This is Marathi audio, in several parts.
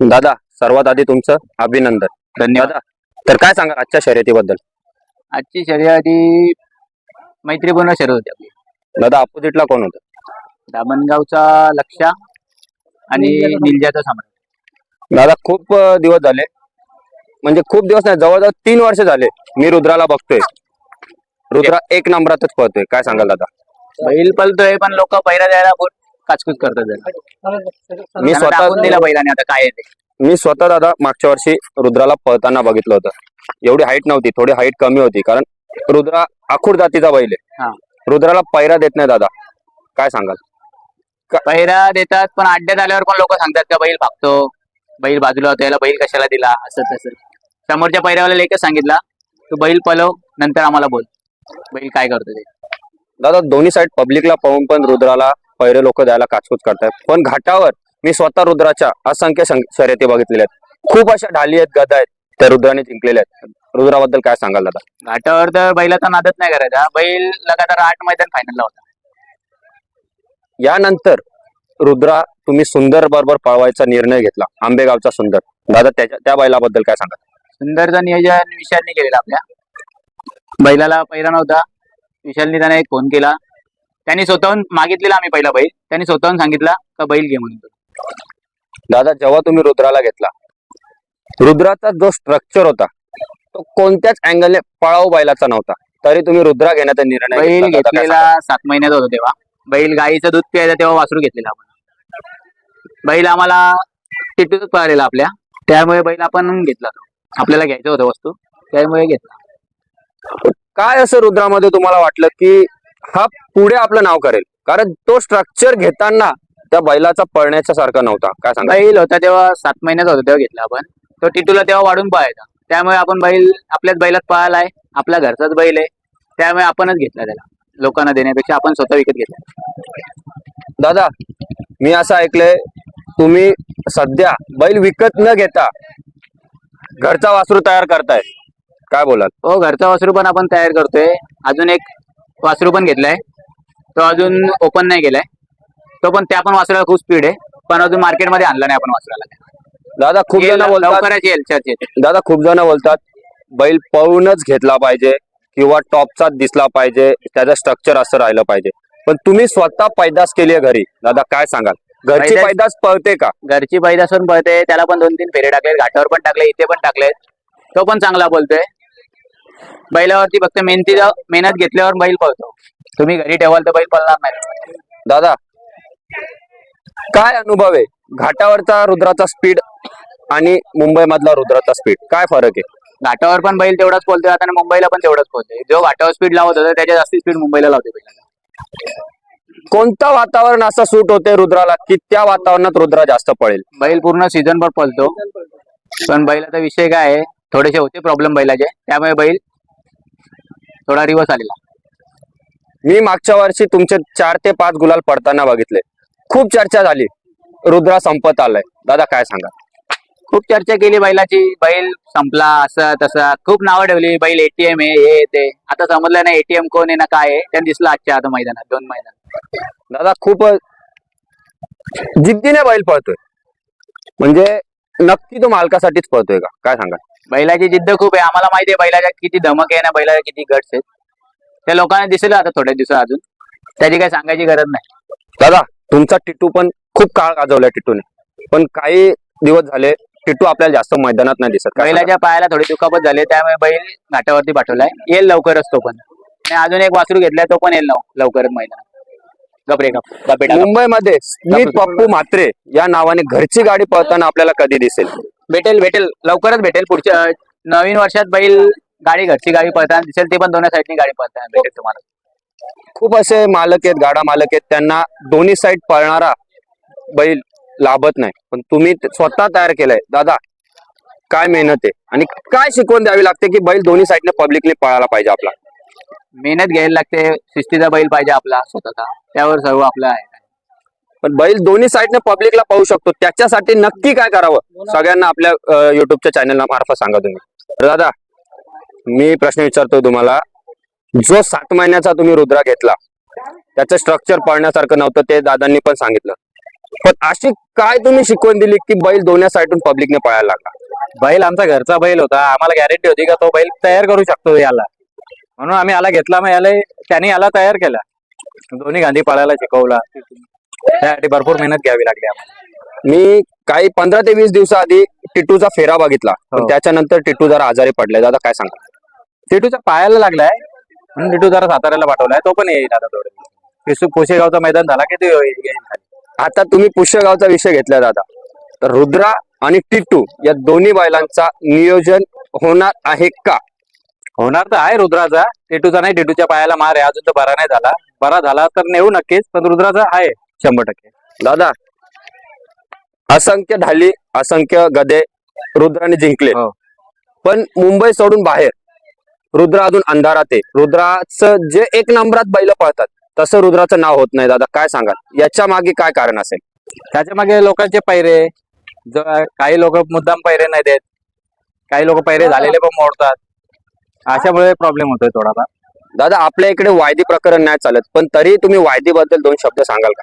दादा सर्वात आधी तुमचं अभिनंदन. धन्यवाद. तर काय सांगा आजच्या शर्यतीबद्दल? आजची शर्यत मैत्रीपूर्ण शर्यत होती आपली. दादा अपोजिटला कोण होतं? दामणगावचा लक्षा आणि निंजाचा सम्राट दादा खूप दिवस झाले. म्हणजे खूप दिवस नाही जवळजवळ तीन वर्ष झाले मी रुद्राला बघतोय. रुद्रा एक नंबरातच पळतोय. काय सांगाल दादा? बैल पलतोय पण लोक पैरा द्यायला काचकूच करतात त्याला. मी त्यांना दाखवून दिला स्वतः बैलाने आता काय आहे ते. मी स्वतः दादा मागच्या वर्षी रुद्राला पळताना बघितलं होतं. एवढी हाईट नव्हती थोडी हाईट कमी होती कारण रुद्रा आखूड जातीचा बैल हा. आहे रुद्राला पैरा देत नाही दादा. काय सांगाल? पैरा देतात पण अड्ड्यात आल्यावर पण लोक सांगतात का बैल भागतो बैल बाजूला होता याला बैल कशाला दिला? असं तसं समोरच्या पैऱ्यावाल्याला एकच सांगितला तू बैल पलव नंतर आम्हाला बोल. बैल काय करतो ते? दादा दोन्ही साईड पब्लिकला पाहून पण रुद्राला पैरे लोक द्यायला काचकूच करतायत. पण घाटावर मी स्वतः रुद्राच्या असंख्य शर्यती बघितलेल्या आहेत. खूप अशा ढाली आहेत गदा आहेत त्या रुद्राने जिंकलेल्या आहेत. रुद्राबद्दल काय सांगाल दादा? घाटावर तर बैलाचा नादच नाही करायचा. बैल लगातार आठ मैदान फायनलला होता. यानंतर रुद्रा तुम्ही सुंदर बरोबर पळवायचा निर्णय घेतला. आंबेगावचा सुंदर. दादा त्याच्या त्या बैलाबद्दल काय सांगाल? सुंदरचं नियोजन विशालने केलेलं आपल्या. बैलाला पहिला नव्हता. विशालने त्याने एक फोन केला. त्यांनी स्वतःहून मागितलेला आम्ही पहिला बैल. त्यांनी स्वतःहून सांगितला का बैल घे म्हणून. दादा जेव्हा तुम्ही रुद्राला घेतला रुद्राचा जो स्ट्रक्चर होता तो कोणत्याच अँगलने पळाऊ बैलाचा नव्हता. तरी तुम्ही रुद्रा घेण्याचा निर्णय बैल घेतलेला सात महिन्यात होता तेव्हा. बैल गाईचं दूध प्यायचं तेव्हा वासरू घेतलेला आपण. बैल आम्हाला टिटूच पळालेला आपल्या. त्यामुळे बैल आपण घेतला तो. आपल्याला घ्यायचं होतं वस्तू त्यामुळे घेतला? काय असं रुद्रामध्ये तुम्हाला वाटलं की हा पुढे आपलं नाव करेल? कारण तो स्ट्रक्चर घेताना त्या बैलाचा पळण्याच्या सारखा नव्हता. काय सांगा बैल होता तेव्हा सात महिन्यात होता तेव्हा घेतला आपण. तो टिटूला तेव्हा वाढून पळायचा. त्यामुळे आपण बैल आपल्याच बैलात पळालाय. आपल्या घरचाच बैल आहे. त्यामुळे आपणच घेतला त्याला. लोकांना देण्यापेक्षा आपण स्वतः विकत घेतला. दादा मी असं ऐकलंय तुम्ही सध्या बैल विकत न घेता घरचा वासरू तयार करताय. काय बोलाल? हो घरचा वासरू पण आपण तयार करतोय. अजून एक वासरू पण घेतलाय. तो अजून ओपन नाही केलाय. तो पण त्या पण वासराला खूप स्पीड आहे. पण अजून मार्केटमध्ये आणला नाही आपण वासराला. दादा खूप येईल, जण बोलतात. लवकरच येईल चर्चेत दादा खूप जण बोलतात बैल पळूनच घेतला पाहिजे किंवा टॉपचाच दिसला पाहिजे. त्याचं स्ट्रक्चर असं राहिलं पाहिजे. पण तुम्ही स्वतः पैदास केली आहे घरी. दादा काय सांगाल? घरची पैदास- पैदास पळते का? घरची पैदास पण पळते. त्याला पण दोन तीन फेरे टाकले घाटावर पण टाकले इथे पण टाकले तो पण चांगला बोलतोय. बैलावरती फक्त मेहनती मेहनत घेतल्यावर बैल पळतो. तुम्ही घरी ठेवाल तर बैल पळणार नाही. दादा काय अनुभव आहे? घाटावरचा रुद्राचा स्पीड आणि मुंबई मधला रुद्राचा स्पीड काय फरक आहे? घाटावर पण बैल तेवढाच बोलतोय आता आणि मुंबईला पण तेवढाच बोलतोय जो घाटावर स्पीड लावत होता त्याच्या जास्ती स्पीड मुंबईला लावते बैलाला. कोणतं वातावरण असं सूट होते रुद्राला की त्या वातावरणात रुद्रा जास्त पळेल? बैल पूर्ण सीझन भर पळतो. पण बैलाचा विषय काय आहे? थोडेसे होते प्रॉब्लेम बैलाचे. त्यामुळे बैल थोडा रिवर्स आलेला. मी मागच्या वर्षी तुमचे चार ते पाच गुलाल पडताना बघितले. खूप चर्चा झाली. रुद्रा संपत आलाय. दादा काय सांगा? खूप चर्चा केली बैलाची. बैल संपला असं तसं. खूप नावं ठेवली. बैल एटीएम आहे हे ते. आता समजलं नाही एटीएम कोण आहे ना काय आहे. त्यांनी दिसलं आजच्या आता मैदानात दोन मैदान दादा खूप जिद्दीने बैल पळतोय. म्हणजे नक्की तो मालकासाठीच पळतोय का? काय सांगा बैलाची जिद्द खूप आहे. आम्हाला माहिती आहे बैलाच्या किती धमक आहे ना बैलाच्या किती गट्स आहेत. त्या लोकांना दिसेल आता थोड्या दिवसात अजून. त्याची काही सांगायची गरज नाही. दादा तुमचा टिटू पण खूप काळ गाजवलाय टिटूने. पण काही दिवस झाले टिटू आपल्याला जास्त मैदानात नाही दिसत? बैलाच्या पायाला थोडी दुखापत झाली त्यामुळे बैल घाटावरती पाठवलाय. येईल लवकरच तो पण. आणि अजून एक वासरू घेतलाय तो पण येईल लव- लवकरच मैदानात. गप गपे टाका. मुंबईमध्ये स्मित पप्पू म्हात्रे या नावाने घरची गाडी पळताना आपल्याला कधी दिसेल? भेटेल भेटेल. लवकरच भेटेल. पुढच्या अं, नवीन वर्षात बैल गाडी घरची गाडी पळताना दिसेल. ती पण दोन्ही साईडनी गाडी पळताना भेटेल तुम्हाला. खूप असे मालक आहेत गाडा मालक आहेत. त्यांना दोन्ही साईड पळणारा बैल लाभत नाही. पण तुम्ही ते स्वतः तयार केलाय. दादा काय मेहनत आहे? आणि काय शिकवण द्यावी लागते की बैल दोन्ही साईडने पब्लिकली पळायला पाहिजे आपला? मेहनत घ्यायला लागते शिस्तीचा बैल पाहिजे आपला स्वतःचा. त्यावर सर्व आपलं आहे. पण बैल दोन्ही साईडने पब्लिकला पाहू शकतो. त्याच्यासाठी नक्की काय करावं? सगळ्यांना आपल्या युट्यूबच्या चॅनलला मार्फत सांगा तुम्ही. तर दादा मी प्रश्न विचारतोय तुम्हाला. जो सात महिन्याचा तुम्ही रुद्रा घेतला त्याचं स्ट्रक्चर पळण्यासारखं नव्हतं ते दादांनी पण सांगितलं. पण अशी काय तुम्ही शिकवण दिली की बैल दोन्ही साईडून पब्लिकने पळायला लागला? बैल आमचा घरचा बैल होता. आम्हाला गॅरंटी होती का तो बैल तयार करू शकतो याला. म्हणून आम्ही याला घेतला मग याला त्यांनी याला तयार केला. दोन्ही गांधी पळायला शिकवला. त्यासाठी भरपूर मेहनत घ्यावी लागली आम्हाला. मी काही पंधरा ते वीस दिवसाआधी टिटूचा फेरा बघितला. पण हो. त्याच्यानंतर टिटू जरा आजारी पडलाय दादा काय सांगा? टिटूच्या पायाला लागलाय. म्हणून टिटू जरा साताऱ्याला पाठवलाय. तो पण येईल आता थोडे. पोशेगावचा मैदान झाला की ते येईल खाली. आता तुम्ही पुष्यगावचा विषय घेतला दादा. तर रुद्रा आणि टिटू या दोन्ही बैलांचा नियोजन होणार आहे का? होणार तर आहे रुद्राचा. टिटूचा नाही टिटूच्या पायाला मार आहे. अजून तर बरा नाही झाला. बरा झाला तर नेऊ नक्कीच पण रुद्राचा आहे शंभर टक्के. दादा असंख्य ढाली असंख्य गदे रुद्राने जिंकले. हो. पण मुंबई सोडून बाहेर रुद्र अजून अंधारात आहे. रुद्राचं जे एक नंबरात बैल पळतात तसं रुद्राचं नाव होत नाही. दादा काय सांगाल? याच्या मागे काय कारण असेल? त्याच्यामागे लोकांचे पैरे ज- काही लोक मुद्दाम पैरे नाही देत. काही लोक पैरे झालेले पण मोडतात. अशामुळे प्रॉब्लेम होतोय थोडासा दादा आपल्या इकडे वायदी प्रकरण नाही चालत पण तरी तुम्ही वायदीबद्दल दोन शब्द सांगाल का?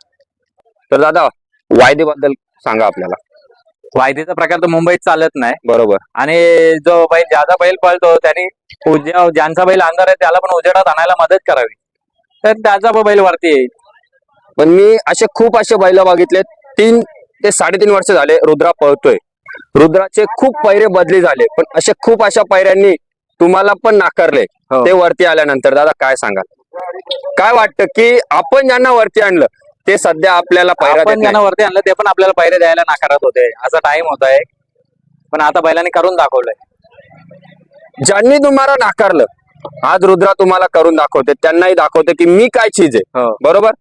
तर दादा वायदीबद्दल सांगा आपल्याला. वायदीचा प्रकार तर मुंबईत चालत नाही. बरोबर. आणि जो बैल ज्याचा बैल पळतो त्यांनी ज्यांचा बैल अंधार आहे त्याला पण उजेडात आणायला मदत करावी. तर त्याचा पण बैल वरती येईल. पण मी असे खूप असे बैल बघितले तीन ते साडेतीन वर्ष झाले रुद्रा पळतोय. रुद्राचे खूप पैरे बदली झाले पण असे खूप अशा पैऱ्यांनी तुम्हाला पण नाकारले. हो. ते वरती आल्यानंतर दादा काय सांगाल? काय वाटतं की आपण ज्यांना वरती आणलं ते सध्या आपल्याला. ज्यांना वरती आणलं ते पण आपल्याला पैरे द्यायला नाकारत होते. असा टाइम होत आहे पण आता बैलांनी करून दाखवलंय. ज्यांनी तुम्हाला नाकारलं आज रुद्रा तुम्हाला करून दाखवते. त्यांनाही दाखवते की मी काय चीज आहे. हो. बरोबर?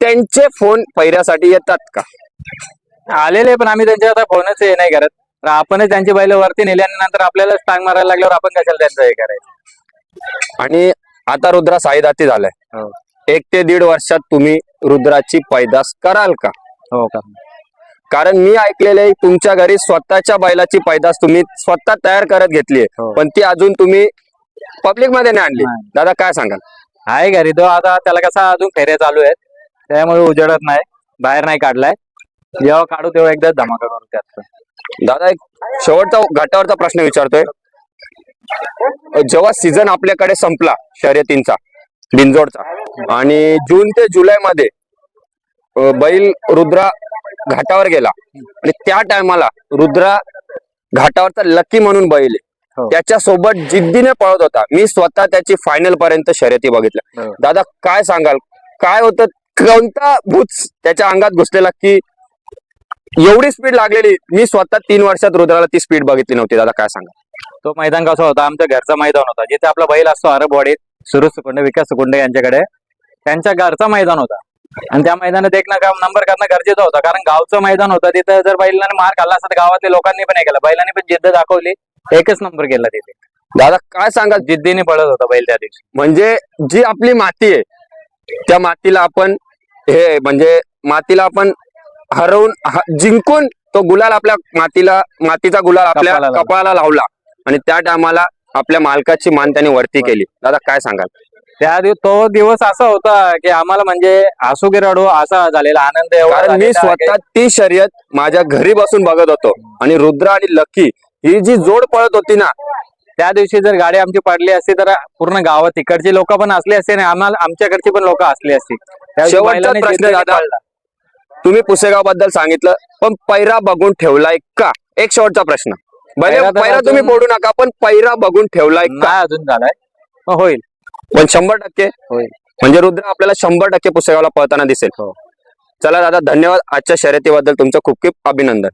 त्यांचे फोन पैऱ्यासाठी येतात का? आलेले पण आम्ही त्यांच्या आता फोनच हे नाही करत. तर आपणच त्यांची बैल वरती नेली आणि नंतर आपल्याला टांग मारायला लागल्यावर आपण कशाला त्यांचं हे करायचं? आणि आता रुद्रा साईदाती झालाय. हो. एक ते दीड वर्षात तुम्ही रुद्राची पैदास कराल का? हो का? कारण मी ऐकलेले आहे, तुमच्या घरी स्वतःच्या बैलाची पैदास तुम्ही स्वतः तयार करत घेतली हो. पण ती अजून तुम्ही पब्लिकमध्ये नाही आणली. दादा काय सांगाल? आहे घरी. तो आता त्याला कसा अजून फेऱ्या चालू आहेत. त्यामुळे उजेडत नाही. बाहेर नाही काढलाय. जेव्हा काढू तेव्हा एकदाच धमाका करू त्यात दादा एक शेवटचा घाटावरचा प्रश्न विचारतोय जेव्हा सीझन आपल्याकडे संपला शर्यतींचा बिंजोडचा आणि जून ते जुलै मध्ये बैल रुद्रा घाटावर गेला आणि त्या टायमाला रुद्रा घाटावरचा लकी म्हणून बैल. हो. त्याच्या सोबत जिद्दीने पळत होता मी स्वतः त्याची फायनल पर्यंत शर्यती बघितल्या हो. दादा काय सांगाल काय होतं कोणता भूत त्याच्या अंगात घुसलेला की एवढी स्पीड लागलेली. मी स्वतः तीन वर्षात रुद्राला ती स्पीड बघितली नव्हती. दादा काय सांगा तो मैदान कसा होता? आमच्या घरचा मैदान होता. जिथे आपला बैल असतो अरबवाडीत सुरेश सुकुंडे विकास सुकुंडे यांच्याकडे त्यांच्या घरचा मैदान होता. आणि त्या मैदानात एक ना काम नंबर करणं गरजेचं होतं. कारण गावचं मैदान होतं. तिथं जर बैलांनी मार खाल्ला असता गावातल्या लोकांनी पण हे केलं. बैलांनी पण जिद्द दाखवली. एकच नंबर केला तिथे. दादा काय सांगाल? जिद्दीने पळत होता बैल त्या दिवशी. म्हणजे जी आपली माती आहे त्या मातीला आपण हे म्हणजे मातीला आपण हरवून जिंकून तो गुलाल आपल्या मातीला मातीचा गुलाल आपल्या कपाळाला लावला. आणि त्या टायमाला आपल्या मालकाची मान त्याने वरती केली. दादा काय सांगाल? त्या दिवस तो दिवस असा होता की आम्हाला म्हणजे हसू की रडू असा झालेला आनंद कारण मी स्वतः ती शर्यत माझ्या घरी बसून बघत होतो. आणि रुद्र आणि लकी ही जी जोड पळत होती ना त्या दिवशी जर गाडी आमची पडली असती तर पूर्ण गावात तिकडची लोक पण असली असते आणि आम्हाला आमच्याकडची पण लोक असली असती. शेवटचा प्रश्न दादा. तुम्ही पुसेगावबद्दल सांगितलं पण पैरा बघून ठेवलाय का? एक शेवटचा प्रश्न. भले पैरा तर पैरा तुम्ही अजून- बोलू नका पण पैरा बघून ठेवलाय का? नाही अजून झालाय. पण होईल. पण शंभर टक्के होईल. म्हणजे रुद्र आपल्याला शंभर टक्के पुसेगावला पळताना दिसेल. हो. चला दादा धन्यवाद. आजच्या शर्यतीबद्दल तुमचं खूप खूप अभिनंदन.